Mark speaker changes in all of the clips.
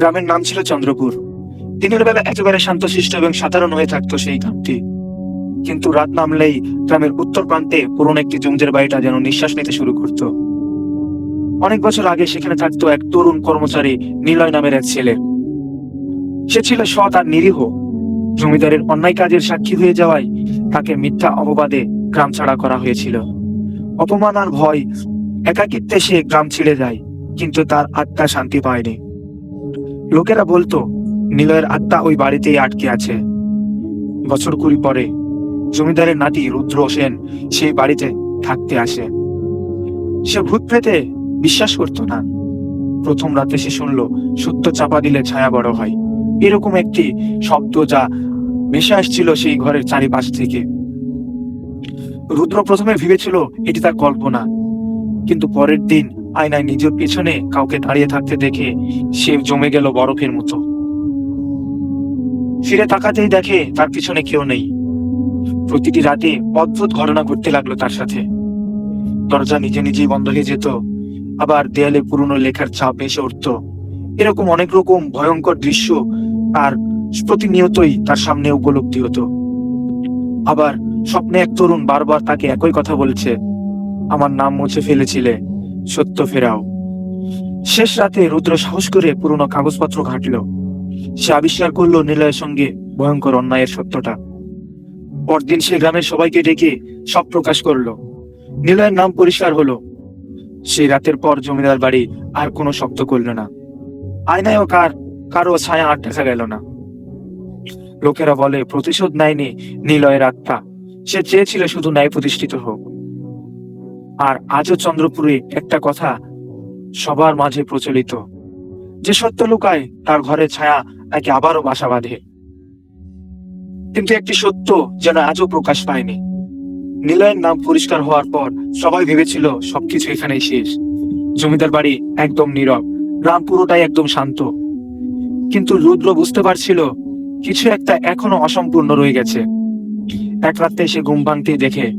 Speaker 1: গ্রামের নাম ছিল চন্দ্রপুর। দিনের বেলা একেবারে শান্তশিষ্ট এবং সাধারণ হয়ে থাকতো সেই গ্রামটি। কিন্তু রাত নামলেই গ্রামের উত্তর প্রান্তে পুরনো একটি জমিদার বাড়িটা যেন নিঃশ্বাস নিতে শুরু করত। অনেক বছর আগে সেখানে থাকতো এক তরুণ কর্মচারী নিলয় নামের এক ছেলে। সে ছিল সৎ আর নিরীহ। জমিদারের অন্যায় কাজের সাক্ষী হয়ে যাওয়ায় তাকে মিথ্যা অপবাদে গ্রাম ছাড়া করা হয়েছিল। অপমান আর ভয়, একাকিত্বে সে গ্রাম ছেড়ে যায়, কিন্তু তার আত্মা শান্তি পায়নি। লোকেরা বলতো, নিলয়ের আত্মা ওই বাড়িতেই আটকে আছে। বছর কুড়ি পরে জমিদারের নাতি রুদ্র সেন সেই বাড়িতে থাকতে আসে। সে ভূত প্রেতে বিশ্বাস করতো না। প্রথম রাতে সে শুনলো সত্য চাপা দিলে ছায়া বড় হয়। এরকম একটি শব্দ যা ভেসে আসছিল সেই ঘরের চারিপাশ থেকে। রুদ্র প্রথমে ভেবেছিল, এটি তার কল্পনা। কিন্তু পরের দিন আয়নায় নিজের পেছনে কাউকে দাঁড়িয়ে থাকতে দেখে সে জমে গেল বরফের মতো। ফিরে তাকাতেই দেখে তার পিছনে কেউ নেই। প্রতিটি রাতে অদ্ভুত ঘটনা ঘটতে লাগল তার সাথে। দরজা নিজে নিজেই বন্ধ হয়ে যেত, আবার দেয়ালে পুরনো লেখার ছাপ এসে উঠত। এরকম অনেক রকম ভয়ঙ্কর দৃশ্য আর প্রতিনিয়তই তার সামনে উপলব্ধি হতো। আবার স্বপ্নে এক তরুণ বারবার তাকে একই কথা বলছে, আমার নাম মুছে ফেলেছিলে। সত্য ফেরাও। শেষ রাতে রুদ্র সাহস করে পুরনো কাগজপত্র ঘাটল। সে আবিষ্কার করল নিলয়ের সঙ্গে ভয়ঙ্কর অন্যায়ের সত্যটা। পরদিন সে গ্রামের সবাইকে ডেকে সব প্রকাশ করল। নিলয়ের নাম পরিষ্কার হলো। সেই রাতের পর জমিদার বাড়ি আর কোনো শব্দ করল না। আয়নায়ও কার কারও ছায়া আর দেখা গেল না। লোকেরা বলে, প্রতিশোধ নেয়নি নিলয়ের আত্মা। সে চেয়েছিল শুধু ন্যায় প্রতিষ্ঠিত হোক। আর আজও চন্দ্রপুরে একটা কথা সবার মাঝে প্রচলিত। যে সত্য লুকায় তার ঘরে ছায়া তাকে আবারও বাসা বাঁধে। কিন্তু একটি সত্য যেন আজও প্রকাশ পায়নি। নিলয়ের নাম পরিষ্কার হওয়ার পর সবাই ভেবেছিল সবকিছু এখানেই শেষ। জমিদার বাড়ি একদম নীরব, গ্রাম পুরোটাই একদম শান্ত। কিন্তু রুদ্র বুঝতে পারছিল কিছু একটা এখনও অসম্পূর্ণ রয়ে গেছে। এক রাতে সে ঘুম ভাঙতেই দেখে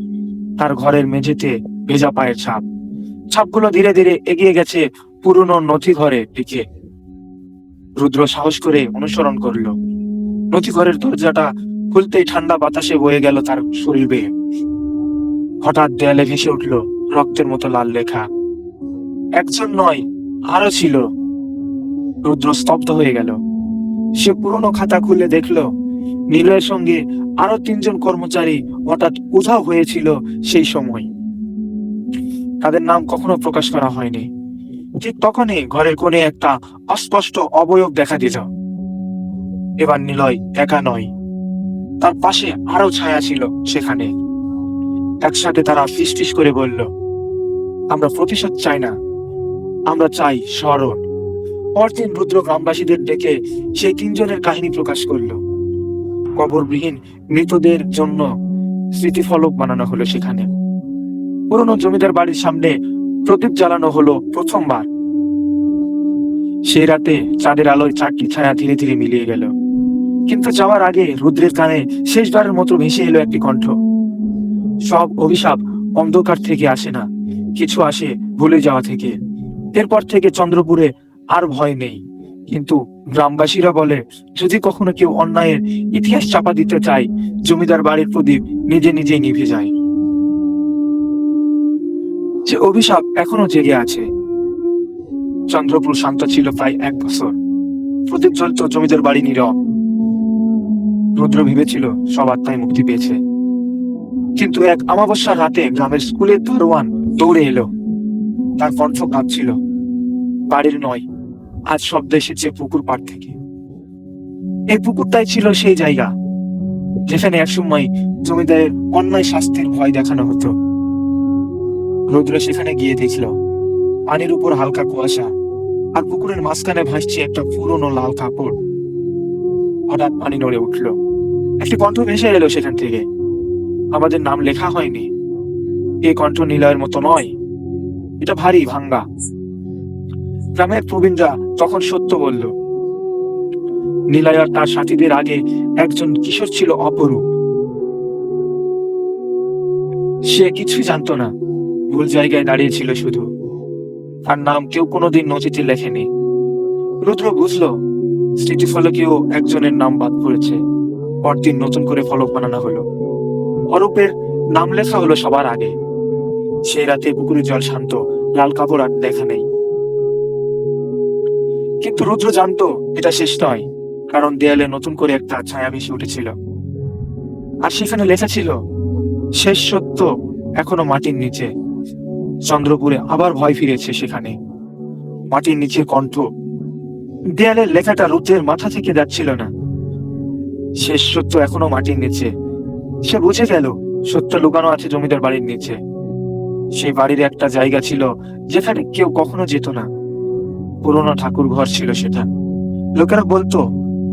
Speaker 1: তার ঘরের মেঝেতে ভেজা পায়ের ছাপ। ছাপগুলো ধীরে ধীরে এগিয়ে গেছে পুরনো নথি ঘরের দিকে রুদ্র সাহস করে অনুসরণ করল। নথি ঘরের দরজাটা খুলতেই ঠান্ডা বাতাসে বয়ে গেল তার শরীর বেয়ে। হঠাৎ দেয়ালে ভেসে উঠল রক্তের মতো লাল লেখা। একজন নয়, আরও ছিল। রুদ্র স্তব্ধ হয়ে গেল। সে পুরনো খাতা খুলে দেখল, নীলয়ের সঙ্গে আরও তিনজন কর্মচারী হঠাৎ উধাও হয়েছিল সেই সময়। তাদের নাম কখনো প্রকাশ করা হয়নি। ঠিক তখনই ঘরের কোণে একটা অস্পষ্ট অবয়ব দেখা দিল। এবার নিলয় একা নয়। তার পাশে আরও ছায়া ছিল সেখানে। একসাথে তারা ফিস করে বলল, আমরা প্রতিশোধ চাই না। আমরা চাই স্মরণ। পরদিন রুদ্র গ্রামবাসীদের ডেকে সেই তিনজনের কাহিনী প্রকাশ করল। কবরবিহীন মৃতদের জন্য স্মৃতিফলক বানানো হলো সেখানে। পুরনো জমিদার বাড়ির সামনে প্রদীপ জ্বালানো হলো প্রথমবার। সেই রাতে চাঁদের আলোয় চারটি ছায়া ধীরে ধীরে মিলিয়ে গেল। কিন্তু যাওয়ার আগে রুদ্রের কানে শেষবারের মতো ভেসে এলো একটি কণ্ঠ। সব অভিশাপ অন্ধকার থেকে আসে না, কিছু আসে ভুলে যাওয়া থেকে। এরপর থেকে চন্দ্রপুরে আর ভয় নেই। কিন্তু গ্রামবাসীরা বলে, যদি কখনো কেউ অন্যায়ের ইতিহাস চাপা দিতে চায়, জমিদার বাড়ির প্রদীপ নিজে নিজেই নিভে যায়। যে অভিশাপ এখনও জেগে আছে। চন্দ্রপুর শান্ত ছিল প্রায় এক বছর। প্রদীপ জ্বলত জমিদার বাড়ি নীরব। রুদ্র ভেবেছিল সব আত্মায় মুক্তি পেয়েছে। কিন্তু এক অমাবস্যার রাতে গ্রামের স্কুলের দারোয়ান দৌড়ে এলো। তার কণ্ঠ কাঁপছিল। বাড়ির নয়, আজ শব্দ এসেছে পুকুর পাড় থেকে। এই পুকুরটাই ছিল সেই জায়গা, যেখানে একসময় জমিদারের অন্যায় শাস্তির ভয় দেখানো হতো। রুদ্র সেখানে গিয়ে দেখল, পানির উপর হালকা কুয়াশা আর পুকুরের মাঝখানে ভাসছে একটা পুরনো লাল কাপড়। হঠাৎ পানি নড়ে উঠল। একটি কণ্ঠ ভেসে এলো সেখান থেকে। আমাদের নাম লেখা হয়নি। এ কণ্ঠ নিলয়ের মতো নয়। এটা ভারী ভাঙ্গা। গ্রামের প্রবীণরা তখন সত্য বলল, নিলয় আর তার সাথীদের আগে একজন কিশোর ছিল অপরূপ। সে কিছুই জানতো না। ভুল জায়গায় দাঁড়িয়ে ছিল শুধু। তার নাম কেউ কোনোদিন নথিতে লেখেনি। রুদ্র বুঝলো স্মৃতি ফলকেও একজনের নাম বাদ পড়েছে। পরদিন নতুন করে ফলক বানানো হলো। অরূপের নাম লেখা হলো সবার আগে। সেই রাতে পুকুরের জল শান্ত, লাল কাপড় আর দেখা নেই। কিন্তু রুদ্র জানতো, এটা শেষ নয়, কারণ দেয়ালে নতুন করে একটা ছায়া ভেসে উঠেছিল। আর সেখানে লেখা ছিল, শেষ সত্য এখনও মাটির নিচে। চন্দ্রপুরে আবার ভয় ফিরেছে সেখানে। মাটির নিচে কণ্ঠ, দেয়ালের লেখাটা রুদ্রের মাথা থেকে যাচ্ছিল না। শেষ সত্য এখনও মাটির নিচে। সে বুঝে গেল, সত্য লুকানো আছে জমিদার বাড়ির নিচে। সেই বাড়ির একটা জায়গা ছিল, যেখানে কেউ কখনো যেত না। পুরোনো ঠাকুর ঘর ছিল সেটা। লোকেরা বলতো,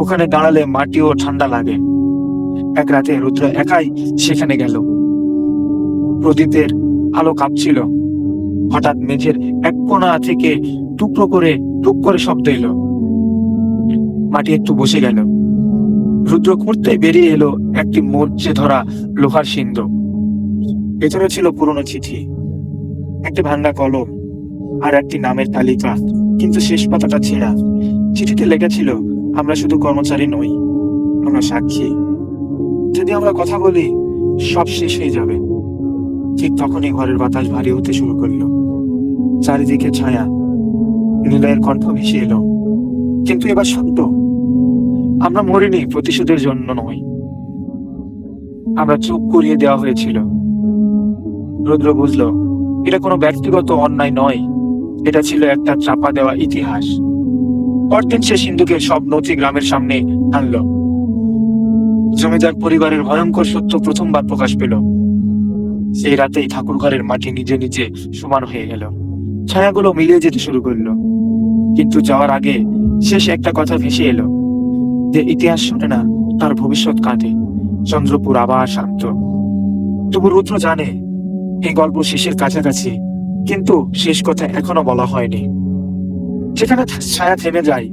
Speaker 1: ওখানে দাঁড়ালে মাটিও ঠান্ডা লাগে। এক রাতে রুদ্র একাই সেখানে গেল। প্রদীপের আলো কাঁপছিল। হঠাৎ মেঝের এক কোণা থেকে টুকরো করে টুক করে শব্দ এলো। মাটি একটু বসে গেল। রুদ্র খুঁড়তে বেরিয়ে এলো একটি মরচে ধরা লোহার সিন্ধু। ভেতরে ছিল পুরনো চিঠি, একটি ভাঙ্গা কলম আর একটি নামের তালিকা, কিন্তু শেষ পাতাটা ছেঁড়া। চিঠিতে লেখা ছিল, আমরা শুধু কর্মচারী নই, আমরা সাক্ষী। যদি আমরা কথা বলি, সব শেষ হয়ে যাবে। ঠিক তখনই ঘরের বাতাস ভারী হতে শুরু করল। চারিদিকে ছায়া। নিলয়ের কণ্ঠ ভেসে এলো। কিন্তু এবার শান্ত আমরা মরিনি প্রতিশোধের জন্য নয়। আমরা চুপ করিয়ে দেওয়া হয়েছিল। রুদ্র বুঝলো, এটা কোনো ব্যক্তিগত অন্যায় নয়। এটা ছিল একটা চাপা দেওয়া ইতিহাস। পরদিন সে সিন্ধুকের সব নথি গ্রামের সামনে আনলো। জমিদার পরিবারের ভয়ঙ্কর সত্য প্রথমবার প্রকাশ পেল। সেই রাতেই ঠাকুর ঘরের মাটি নিজে নিজে সমান হয়ে গেল। ছায়াগুলো মিলিয়ে যেতে শুরু করল। কিন্তু যাওয়ার আগে শেষ একটা কথা ভেসে এলো, যে ইতিহাস শোনে না, তার ভবিষ্যৎ কাঁদে। চন্দ্রপুর আবার শান্ত। তবু রুদ্র জানে, এই গল্প শেষের কাছাকাছি, কিন্তু শেষ কথা এখনও বলা হয়নি। সেখানে ছায়া থেমে যায়,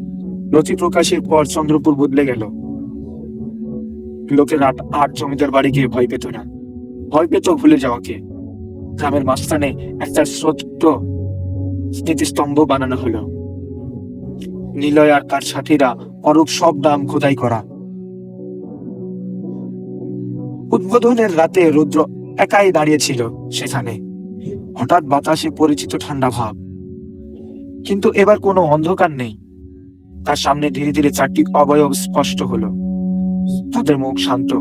Speaker 1: নথি প্রকাশের পর চন্দ্রপুর বদলে গেল। লোকের রাত আর জমিদার বাড়ি গিয়ে ভয় পেত না। ভয় পেত ভুলে যাওয়াকে। গ্রামের মাঝখানে একটা ছোট্ট স্মৃতিস্তম্ভ বানানো হলো। নিলয় আর তার সাথীরা অরূপ সব নাম খোদাই করা। উদ্বোধনের রাতে রুদ্র একাই দাঁড়িয়েছিল সেখানে। হঠাৎ বাতাসে পরিচিত ঠান্ডা ভাব। কিন্তু এবার কোনো অন্ধকার নেই। তার সামনে ধীরে ধীরে চারটি অবয়ব স্পষ্ট হলো। তাদের মুখ শান্ত।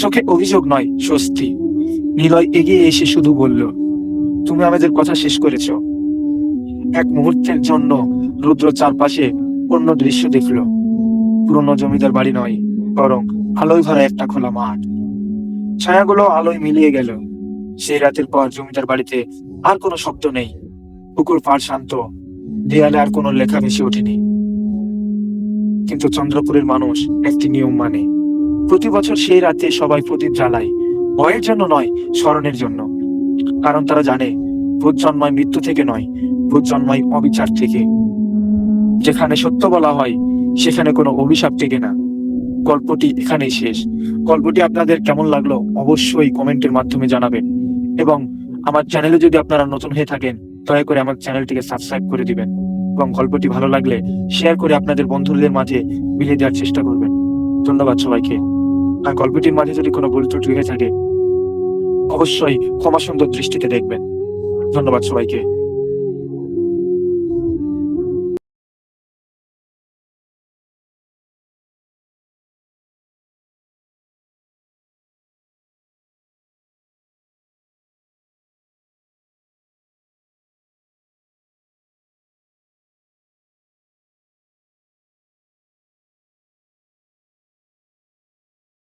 Speaker 1: চোখে অভিযোগ নয়, স্বস্তি। নিলয় এগিয়ে এসে শুধু বলল, তুমি আমাদের কথা শেষ করেছ। এক মুহূর্তের জন্য রুদ্র চারপাশে অন্য দৃশ্য দেখল। পুরনো জমিদার বাড়ি নয়, বরং আলোয় ভরা একটা খোলা মাঠ। ছায়াগুলো আলোয় মিলিয়ে গেল। সেই রাতের পর জমিদার বাড়িতে আর কোনো শব্দ নেই। পুকুর পাড় শান্ত, দেয়ালে আর কোনো লেখা ভেসে ওঠেনি। কিন্তু চন্দ্রপুরের মানুষ একটি নিয়ম মানে প্রতি বছর সেই রাতে সবাই প্রদীপ জ্বালায় ভয়ের জন্য নয়, স্মরণের জন্য। কারণ তারা জানে, ভূত জন্মায় মৃত্যু থেকে নয়, ভূত জন্মায় অবিচার থেকে। যেখানে সত্য বলা হয়, সেখানে কোনো অভিশাপ টেকে না। গল্পটি এখানেই শেষ। গল্পটি আপনাদের কেমন লাগল অবশ্যই কমেন্টের মাধ্যমে জানাবেন। এবং আমার চ্যানেলে যদি আপনারা নতুন হয়ে থাকেন, দয়া করে আমার চ্যানেলটিকে সাবস্ক্রাইব করে দিবেন। এবং গল্পটি ভালো লাগলে শেয়ার করে আপনাদের বন্ধুদের মাঝে বিলিয়ে দেওয়ার চেষ্টা করবেন। ধন্যবাদ সবাইকে। আর গল্পটির মাঝে যদি কোনো ভুল ত্রুটি হয়ে থাকে অবশ্যই ক্ষমা সুন্দর দৃষ্টিতে দেখবেন। ধন্যবাদ সবাইকে।